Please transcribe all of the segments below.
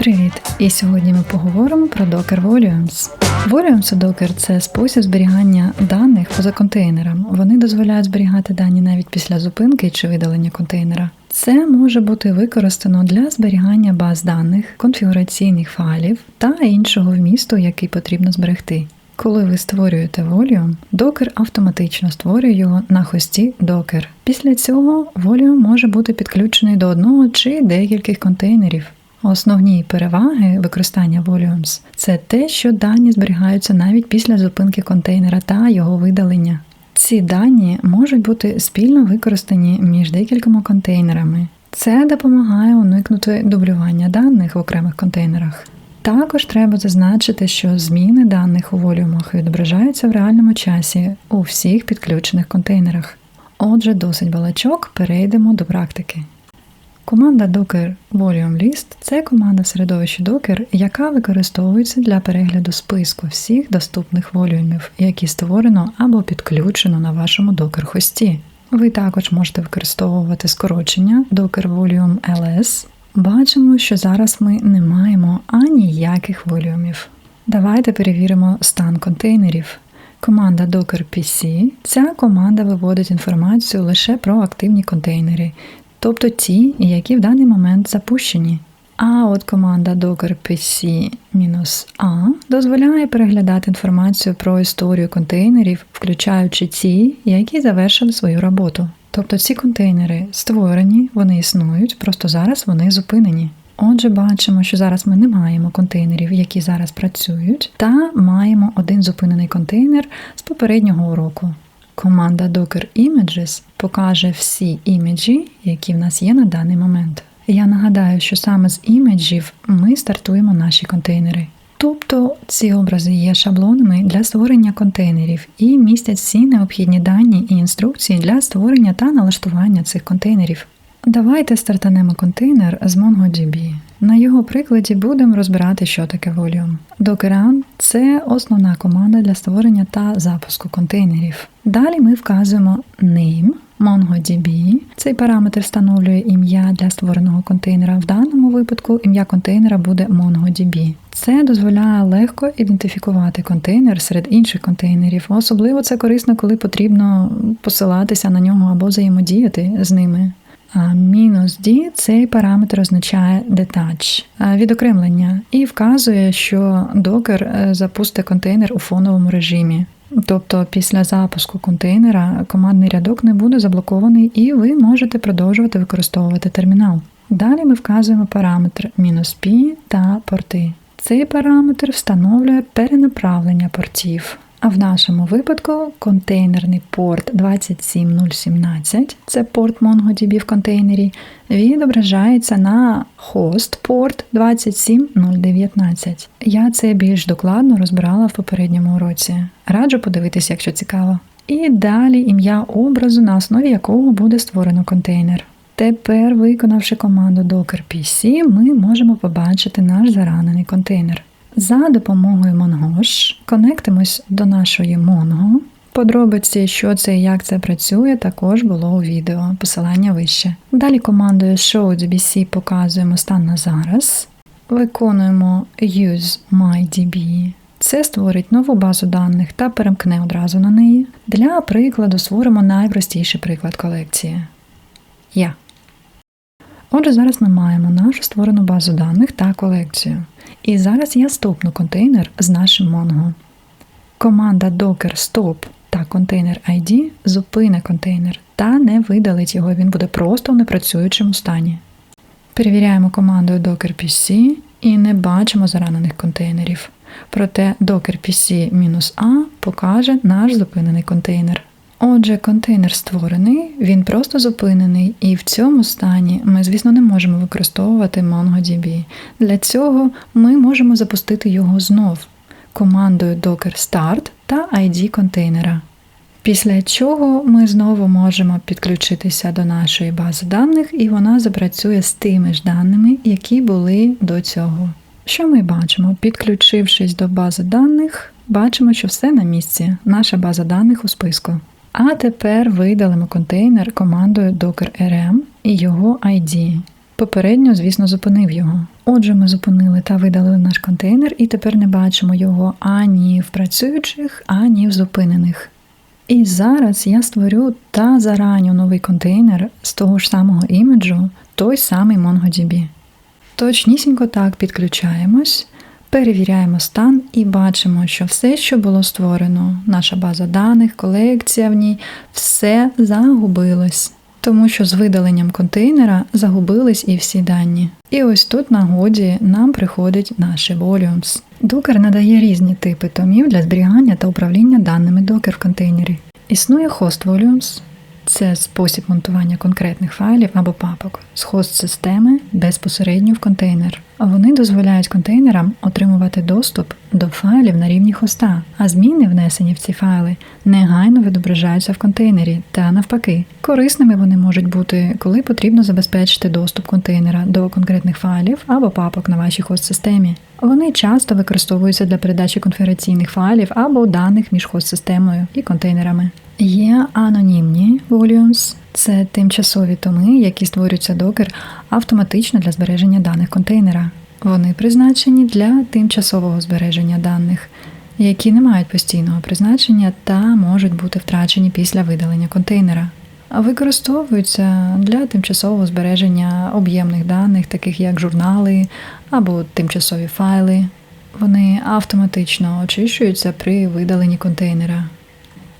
Привіт! І сьогодні ми поговоримо про Docker Volumes. Volumes у Docker – це спосіб зберігання даних поза контейнером. Вони дозволяють зберігати дані навіть після зупинки чи видалення контейнера. Це може бути використано для зберігання баз даних, конфігураційних файлів та іншого вмісту, який потрібно зберегти. Коли ви створюєте Volume, Docker автоматично створює його на хості Docker. Після цього Volume може бути підключений до одного чи декількох контейнерів. Основні переваги використання Volumes – це те, що дані зберігаються навіть після зупинки контейнера та його видалення. Ці дані можуть бути спільно використані між декількома контейнерами. Це допомагає уникнути дублювання даних в окремих контейнерах. Також треба зазначити, що зміни даних у волюмах відображаються в реальному часі у всіх підключених контейнерах. Отже, досить балачок, перейдемо до практики. Команда Docker Volume List це команда середовища Docker, яка використовується для перегляду списку всіх доступних волюмів, які створено або підключено на вашому Docker хості. Ви також можете використовувати скорочення Docker Volume LS. Бачимо, що зараз ми не маємо аніяких волюмів. Давайте перевіримо стан контейнерів. Команда Docker PC. Ця команда виводить інформацію лише про активні контейнери, тобто ті, які в даний момент запущені. А от команда Docker PC-A дозволяє переглядати інформацію про історію контейнерів, включаючи ті, які завершили свою роботу. Тобто ці контейнери створені, вони існують, просто зараз вони зупинені. Отже, бачимо, що зараз ми не маємо контейнерів, які зараз працюють, та маємо один зупинений контейнер з попереднього уроку. Команда Docker Images покаже всі іміджі, які в нас є на даний момент. Я нагадаю, що саме з іміджів ми стартуємо наші контейнери. Тобто ці образи є шаблонами для створення контейнерів і містять всі необхідні дані і інструкції для створення та налаштування цих контейнерів. Давайте стартанемо контейнер з MongoDB. На його прикладі будемо розбирати, що таке Volume. Docker – це основна команда для створення та запуску контейнерів. Далі ми вказуємо name MongoDB. Цей параметр встановлює ім'я для створеного контейнера. В даному випадку ім'я контейнера буде MongoDB. Це дозволяє легко ідентифікувати контейнер серед інших контейнерів. Особливо це корисно, коли потрібно посилатися на нього або взаємодіяти з ними. Мінус D цей параметр означає detach, відокремлення, і вказує, що Docker запустить контейнер у фоновому режимі. Тобто після запуску контейнера командний рядок не буде заблокований і ви можете продовжувати використовувати термінал. Далі ми вказуємо параметр мінус "-p" та порти. Цей параметр встановлює перенаправлення портів. А в нашому випадку контейнерний порт 27017, це порт MongoDB в контейнері, відображається на хост порт 27019. Я це більш докладно розбирала в попередньому уроці. Раджу подивитися, якщо цікаво. І далі ім'я образу, на основі якого буде створено контейнер. Тепер, виконавши команду Docker PC, ми можемо побачити наш заранений контейнер. За допомогою Mongosh конектимось до нашої Mongo. Подробиці, що це і як це працює, також було у відео, посилання вище. Далі командою ShowDBC показуємо стан на зараз. Виконуємо Use MyDB. Це створить нову базу даних та перемкне одразу на неї. Для прикладу створимо найпростіший приклад колекції. Я. Отже, зараз ми маємо нашу створену базу даних та колекцію. І зараз я стопну контейнер з нашим Mongo. Команда docker stop та контейнер ID зупине контейнер та не видалить його, він буде просто в непрацюючому стані. Перевіряємо командою docker pc і не бачимо заранених контейнерів. Проте docker pc-a покаже наш зупинений контейнер. Отже, контейнер створений, він просто зупинений, і в цьому стані ми, звісно, не можемо використовувати MongoDB. Для цього ми можемо запустити його знов командою docker start та ID контейнера. Після чого ми знову можемо підключитися до нашої бази даних, і вона запрацює з тими ж даними, які були до цього. Що ми бачимо? Підключившись до бази даних, бачимо, що все на місці, наша база даних у списку. А тепер видалимо контейнер командою docker rm і його ID. Попередньо, звісно, зупинив його. Отже, ми зупинили та видалили наш контейнер, і тепер не бачимо його ані в працюючих, ані в зупинених. І зараз я створю та зараню новий контейнер з того ж самого іміджу, той самий MongoDB. Точнісінько так підключаємось, перевіряємо стан і бачимо, що все, що було створено, наша база даних, колекція в ній, все загубилось. Тому що з видаленням контейнера загубились і всі дані. І ось тут на годі нам приходить наші volumes. Docker надає різні типи томів для зберігання та управління даними Docker в контейнері. Існує host volumes, це спосіб монтування конкретних файлів або папок з хост-системи безпосередньо в контейнер. Вони дозволяють контейнерам отримувати доступ до файлів на рівні хоста, а зміни, внесені в ці файли, негайно відображаються в контейнері та навпаки. Корисними вони можуть бути, коли потрібно забезпечити доступ контейнера до конкретних файлів або папок на вашій хост-системі. Вони часто використовуються для передачі конфігураційних файлів або даних між хост-системою і контейнерами. Є анонімні volumes – це тимчасові томи, які створюються докер автоматично для збереження даних контейнера. Вони призначені для тимчасового збереження даних, які не мають постійного призначення та можуть бути втрачені після видалення контейнера. Використовуються для тимчасового збереження об'ємних даних, таких як журнали або тимчасові файли. Вони автоматично очищуються при видаленні контейнера.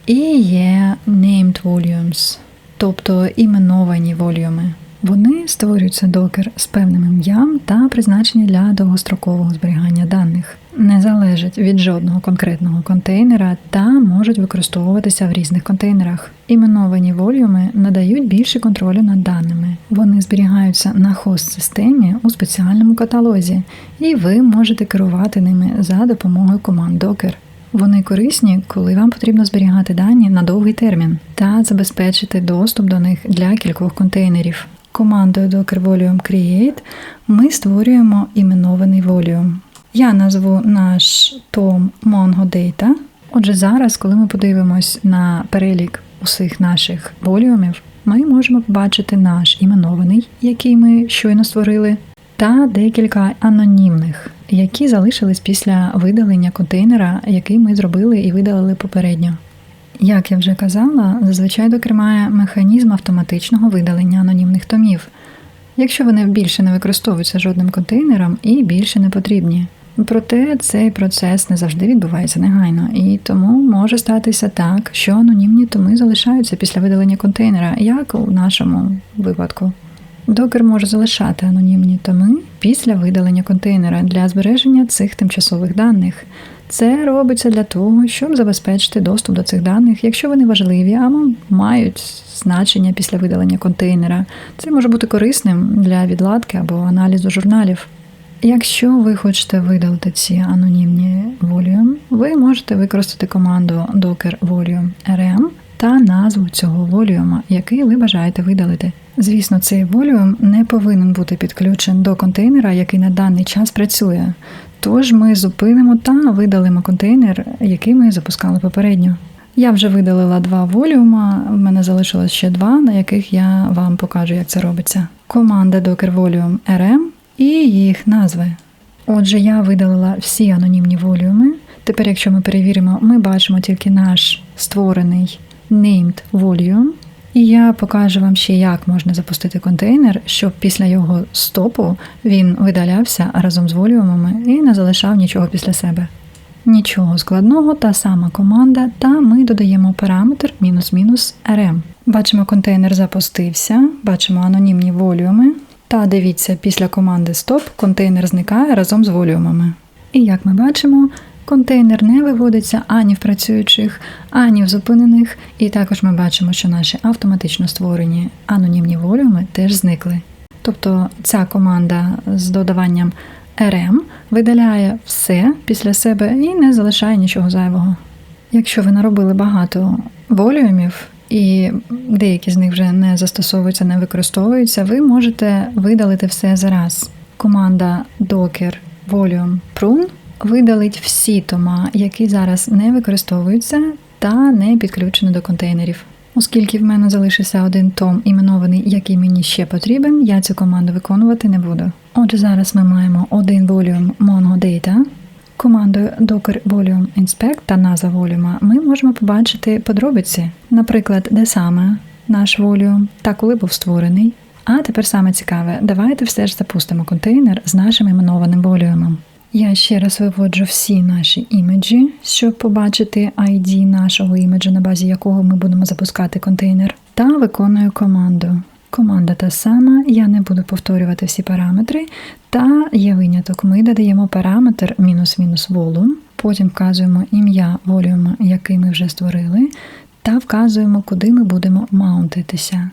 І є named volumes, тобто іменовані волюми. Вони створюються докер з певним ім'ям та призначені для довгострокового зберігання даних, не залежать від жодного конкретного контейнера та можуть використовуватися в різних контейнерах. Іменовані волюми надають більше контролю над даними. Вони зберігаються на хост-системі у спеціальному каталозі, і ви можете керувати ними за допомогою команд Docker. Вони корисні, коли вам потрібно зберігати дані на довгий термін та забезпечити доступ до них для кількох контейнерів. Командою Docker Volume Create ми створюємо іменований volume. Я назву наш том MongoData. Отже, зараз, коли ми подивимось на перелік усіх наших волюмів, ми можемо побачити наш іменований, який ми щойно створили, та декілька анонімних, які залишились після видалення контейнера, який ми зробили і видалили попередньо. Як я вже казала, зазвичай докер має механізм автоматичного видалення анонімних томів, якщо вони більше не використовуються жодним контейнером і більше не потрібні. Проте цей процес не завжди відбувається негайно, і тому може статися так, що анонімні томи залишаються після видалення контейнера, як у нашому випадку. Докер може залишати анонімні томи після видалення контейнера для збереження цих тимчасових даних. Це робиться для того, щоб забезпечити доступ до цих даних, якщо вони важливі або мають значення після видалення контейнера. Це може бути корисним для відладки або аналізу журналів. Якщо ви хочете видалити ці анонімні volume, ви можете використати команду docker volume rm та назву цього волюма, який ви бажаєте видалити. Звісно, цей волюм не повинен бути підключен до контейнера, який на даний час працює. Тож ми зупинимо та видалимо контейнер, який ми запускали попередньо. Я вже видалила два волюма, в мене залишилось ще два, на яких я вам покажу, як це робиться. Команда Docker Volume RM і їх назви. Отже, я видалила всі анонімні волюми. Тепер, якщо ми перевіримо, ми бачимо тільки наш створений named volume. І я покажу вам ще, як можна запустити контейнер, щоб після його стопу він видалявся разом з волюмами і не залишав нічого після себе. Нічого складного, та сама команда, та ми додаємо параметр мінус-мінус rm. Бачимо, контейнер запустився, бачимо анонімні волюми. Та дивіться, після команди Stop контейнер зникає разом з волюмами. І як ми бачимо, Контейнер не виводиться ані в працюючих, ані в зупинених, і також ми бачимо, що наші автоматично створені анонімні волюми теж зникли. Тобто ця команда з додаванням RM видаляє все після себе і не залишає нічого зайвого. Якщо ви наробили багато волюмів, і деякі з них вже не застосовуються, не використовуються, ви можете видалити все зараз. Команда docker volume prune видалить всі тома, які зараз не використовуються та не підключені до контейнерів. Оскільки в мене залишився один том іменований, який мені ще потрібен, я цю команду виконувати не буду. Отже, зараз ми маємо один volume Mongo Data. Командою Docker Volume Inspect та назва волюма ми можемо побачити подробиці, наприклад, де саме наш волюм та коли був створений. А тепер саме цікаве, давайте все ж запустимо контейнер з нашим іменованим волюмом. Я ще раз виводжу всі наші імеджі, щоб побачити ID нашого імеджа, на базі якого ми будемо запускати контейнер, та виконую команду. Команда та сама, я не буду повторювати всі параметри, та є виняток. Ми додаємо параметр мінус-мінус volume, потім вказуємо ім'я волюма, який ми вже створили, та вказуємо, куди ми будемо маунтитися.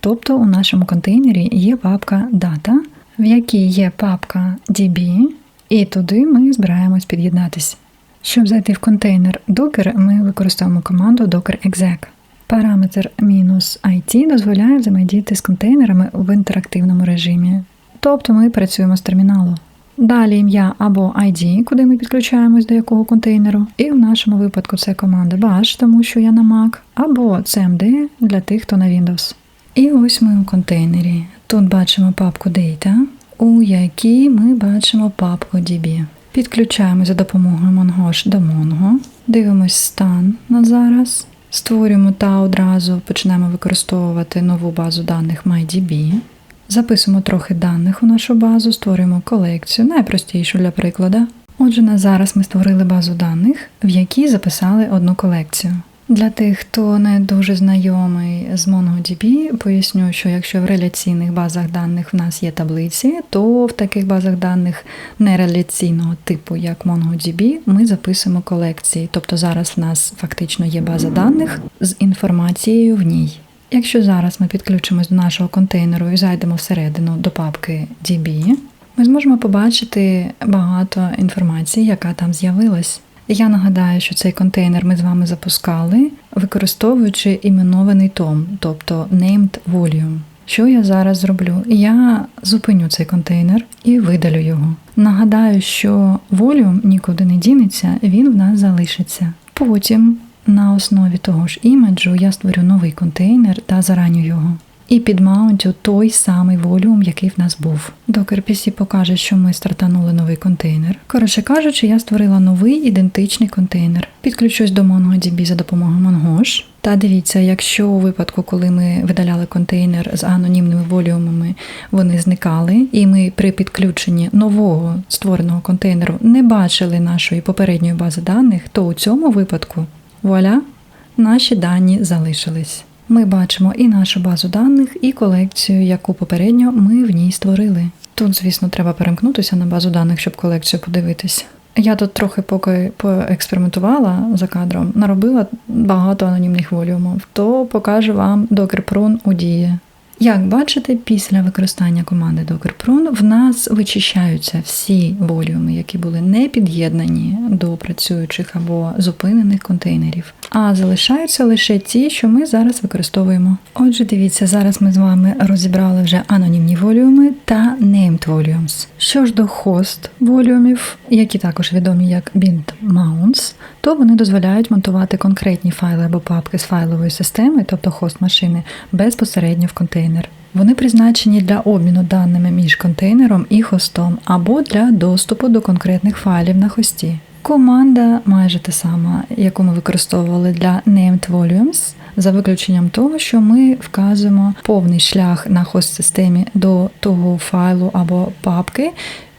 Тобто у нашому контейнері є папка Data, в якій є папка DB, і туди ми збираємось під'єднатись. Щоб зайти в контейнер Docker, ми використовуємо команду docker exec. Параметр "-IT дозволяє взаємодіяти з контейнерами в інтерактивному режимі. Тобто ми працюємо з терміналу. Далі ім'я або ID, куди ми підключаємось до якого контейнеру. І в нашому випадку це команда bash, тому що я на Mac, або cmd для тих, хто на Windows. І ось ми у контейнері. Тут бачимо папку Data, у якій ми бачимо папку DB. Підключаємо за допомогою Mongosh до Mongo, дивимось стан на зараз, створюємо та одразу почнемо використовувати нову базу даних MyDB. Записуємо трохи даних у нашу базу, створюємо колекцію, найпростішу для прикладу. Отже, на зараз ми створили базу даних, в якій записали одну колекцію. Для тих, хто не дуже знайомий з MongoDB, поясню, що якщо в реляційних базах даних в нас є таблиці, то в таких базах даних нереляційного типу, як MongoDB, ми записуємо колекції. Тобто зараз в нас фактично є база даних з інформацією в ній. Якщо зараз ми підключимось до нашого контейнеру і зайдемо всередину до папки DB, ми зможемо побачити багато інформації, яка там з'явилась. Я нагадаю, що цей контейнер ми з вами запускали, використовуючи іменований том, тобто named volume. Що я зараз зроблю? Я зупиню цей контейнер і видалю його. Нагадаю, що volume нікуди не дінеться, він в нас залишиться. Потім на основі того ж імеджу я створю новий контейнер та зараню його. І підмаунтю той самий волюм, який в нас був. Docker PC покаже, що ми стартанули новий контейнер. Коротше кажучи, я створила новий ідентичний контейнер. Підключусь до MongoDB за допомогою Mongosh. Та дивіться, якщо у випадку, коли ми видаляли контейнер з анонімними волюмами, вони зникали, і ми при підключенні нового створеного контейнеру не бачили нашої попередньої бази даних, то у цьому випадку вуаля, наші дані залишились. Ми бачимо і нашу базу даних, і колекцію, яку попередньо ми в ній створили. Тут, звісно, треба перемкнутися на базу даних, щоб колекцію подивитись. Я тут трохи поки поекспериментувала за кадром, наробила багато анонімних волюмів, то покажу вам Prune у дії. Як бачите, після використання команди Docker Prune в нас вичищаються всі волюми, які були не під'єднані до працюючих або зупинених контейнерів, а залишаються лише ті, що ми зараз використовуємо. Отже, дивіться, зараз ми з вами розібрали вже анонімні волюми та named volumes. Що ж до хост волюмів, які також відомі як bint mounts, то вони дозволяють монтувати конкретні файли або папки з файлової системи, тобто хост машини, безпосередньо в контейнер. Вони призначені для обміну даними між контейнером і хостом або для доступу до конкретних файлів на хості. Команда майже та сама, яку ми використовували для named volumes, за виключенням того, що ми вказуємо повний шлях на хост-системі до того файлу або папки,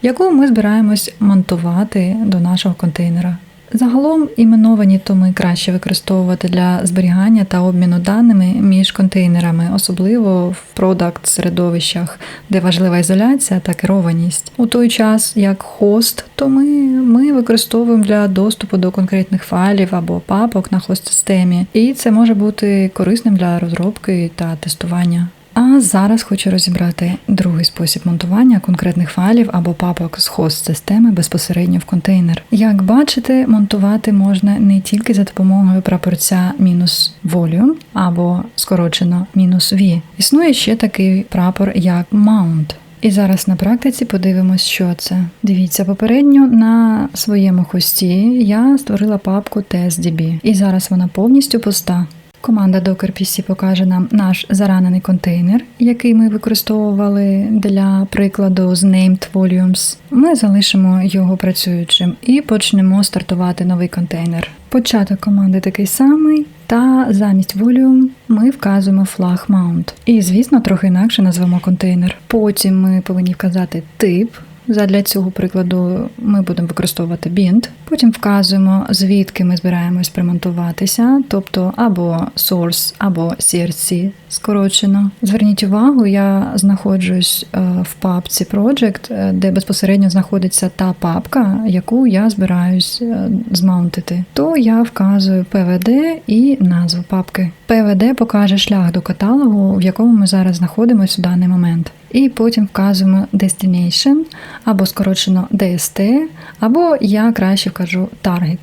яку ми збираємось монтувати до нашого контейнера. Загалом іменовані томи краще використовувати для зберігання та обміну даними між контейнерами, особливо в продакт середовищах, де важлива ізоляція та керованість. У той час, як хост, то ми, ми використовуємо для доступу до конкретних файлів або папок на хост-системі, і це може бути корисним для розробки та тестування. А зараз хочу розібрати другий спосіб монтування конкретних файлів або папок з хост-системи безпосередньо в контейнер. Як бачите, монтувати можна не тільки за допомогою прапорця мінус volume або скорочено мінус V. Існує ще такий прапор, як mount. І зараз на практиці подивимось, що це. Дивіться, попередньо на своєму хості я створила папку TestDB, і зараз вона повністю пуста. Команда Docker PC покаже нам наш заранений контейнер, який ми використовували для прикладу з named volumes. Ми залишимо його працюючим і почнемо стартувати новий контейнер. Початок команди такий самий, та замість volume ми вказуємо flag mount. І, звісно, трохи інакше назвемо контейнер. Потім ми повинні вказати тип. Задля цього прикладу ми будемо використовувати bind. Потім вказуємо, звідки ми збираємось примонтуватися, тобто або source, або CRC скорочено. Зверніть увагу, я знаходжусь е, в папці Project, е, де безпосередньо знаходиться та папка, яку я збираюсь е, змаунтити. То я вказую PVD і назву папки. PVD покаже шлях до каталогу, в якому ми зараз знаходимося в даний момент. І потім вказуємо Destination, або скорочено DST, або я краще вкажу Target.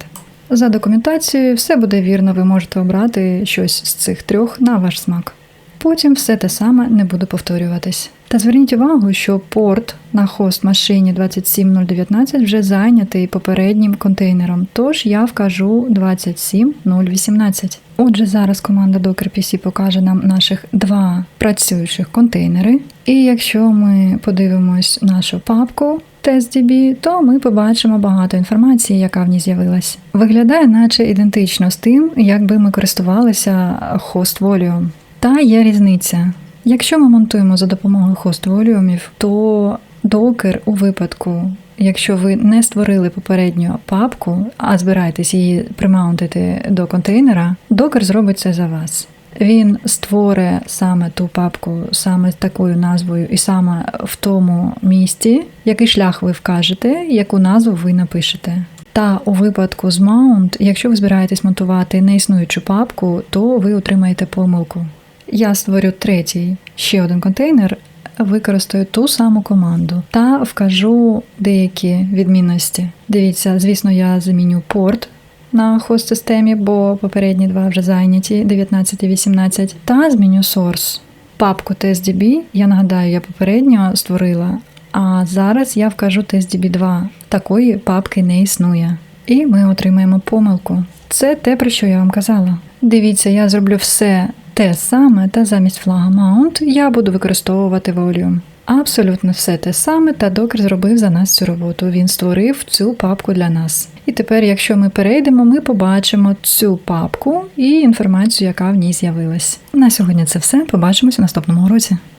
За документацією все буде вірно, ви можете обрати щось з цих трьох на ваш смак. Потім все те саме не буде повторюватись. Та зверніть увагу, що порт на хост машині 27019 вже зайнятий попереднім контейнером, тож я вкажу 27018. Отже, зараз команда Docker PC покаже нам наших два працюючих контейнери. І якщо ми подивимось нашу папку TestDB, то ми побачимо багато інформації, яка в ній з'явилась. Виглядає, наче ідентично з тим, якби ми користувалися host volume. Та є різниця. Якщо ми монтуємо за допомогою хост волюмів, то Docker у випадку, якщо ви не створили попередньо папку, а збираєтесь її примаунтити до контейнера, Docker зробить це за вас. Він створить саме ту папку, саме з такою назвою, і саме в тому місці, який шлях ви вкажете, яку назву ви напишете. Та у випадку з Mount, якщо ви збираєтесь монтувати неіснуючу папку, то ви отримаєте помилку. Я створю третій ще один контейнер, використаю ту саму команду та вкажу деякі відмінності. Дивіться, звісно, я заміню порт на хост системі, бо попередні два вже зайняті 19 і 18, та зміню source. Папку TestDB, я нагадаю, я попередньо створила, а зараз я вкажу TestDB 2. Такої папки не існує. І ми отримаємо помилку. Це те, про що я вам казала. Дивіться, я зроблю все те саме, та замість флага Mount я буду використовувати Volume. Абсолютно все те саме, та докер зробив за нас цю роботу. Він створив цю папку для нас. І тепер, якщо ми перейдемо, ми побачимо цю папку і інформацію, яка в ній з'явилась. На сьогодні це все. Побачимось у наступному уроці.